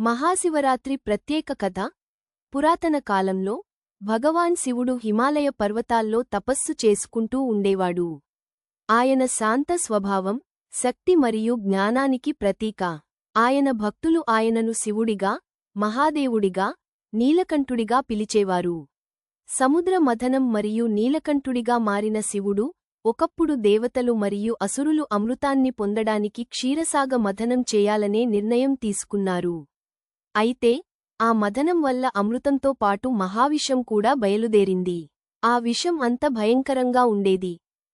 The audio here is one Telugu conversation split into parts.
మహాశివరాత్రి ప్రత్యేక కథ. పురాతన కాలంలో భగవాన్ శివుడు హిమాలయ పర్వతాల్లో తపస్సు చేసుకుంటూ ఉండేవాడు. ఆయన శాంత స్వభావం శక్తి మరియు జ్ఞానానికి ప్రతీక. ఆయన భక్తులు ఆయనను శివుడిగా మహాదేవుడిగా నీలకంఠుడిగా పిలిచేవారు. సముద్ర మథనం మరియు నీలకంఠుడిగా మారిన శివుడు ఒకప్పుడు దేవతలు మరియు అసురులు అమృతాన్ని పొందడానికి క్షీరసాగ మథనం చేయాలనే నిర్ణయం తీసుకున్నారు. అయితే ఆ మదనం వల్ల అమృతంతో పాటు మహావిషం కూడా బయలుదేరింది. ఆ విషం అంత భయంకరంగా ఉండేది.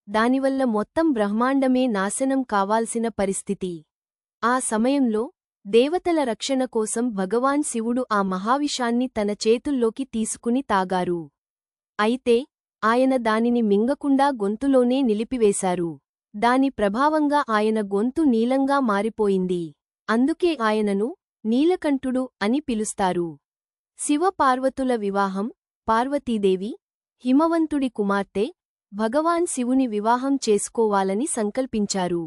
దానివల్ల మొత్తం బ్రహ్మాండమే నాశనం కావాల్సిన పరిస్థితి. ఆ సమయంలో దేవతల రక్షణ కోసం భగవాన్ శివుడు ఆ మహావిషాన్ని తన చేతుల్లోకి తీసుకుని తాగారు. అయితే ఆయన దానిని మింగకుండా గొంతులోనే నిలిపివేశారు. దాని ప్రభావంగా ఆయన గొంతు నీలంగా మారిపోయింది. అందుకే ఆయనను నీలకంఠుడు అని పిలుస్తారు. శివపార్వతుల వివాహం పార్వతీదేవి హిమవంతుడి కుమార్తె భగవాన్ శివుని వివాహం చేసుకోవాలని సంకల్పించారు.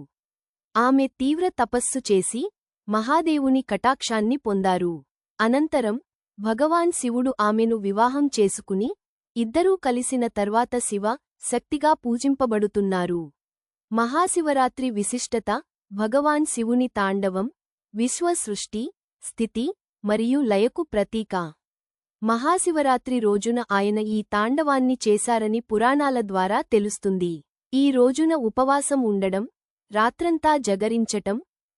ఆమె తీవ్ర తపస్సు చేసి మహాదేవుని కటాక్షాన్ని పొందారు. అనంతరం భగవాన్ శివుడు ఆమెను వివాహం చేసుకుని ఇద్దరూ కలిసిన తర్వాత శివ శక్తిగా పూజింపబడుతున్నారు. మహాశివరాత్రి విశిష్టత భగవాన్ శివుని తాండవం విశ్వసృష్టి స్థితి మరియు లయకు ప్రతీక. మహాశివరాత్రి రోజున ఆయన ఈ తాండవాన్ని చేశారని పురాణాల ద్వారా తెలుస్తుంది. ఈ రోజున ఉపవాసం ఉండడం రాత్రంతా జగరించటం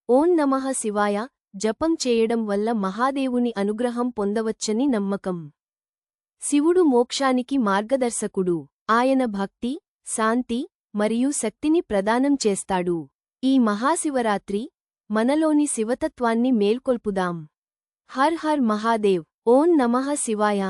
ఓం నమః శివాయ జపం చేయడం వల్ల మహాదేవుని అనుగ్రహం పొందవచ్చని నమ్మకం. శివుడు మోక్షానికి మార్గదర్శకుడు. ఆయన భక్తి శాంతి మరియు శక్తిని ప్రదానం చేస్తాడు. ఈ మహాశివరాత్రి మనలోని శివతత్వాన్ని మేల్కొల్పుదాం. Her her Mahadev. ఓం నమః శివాయ.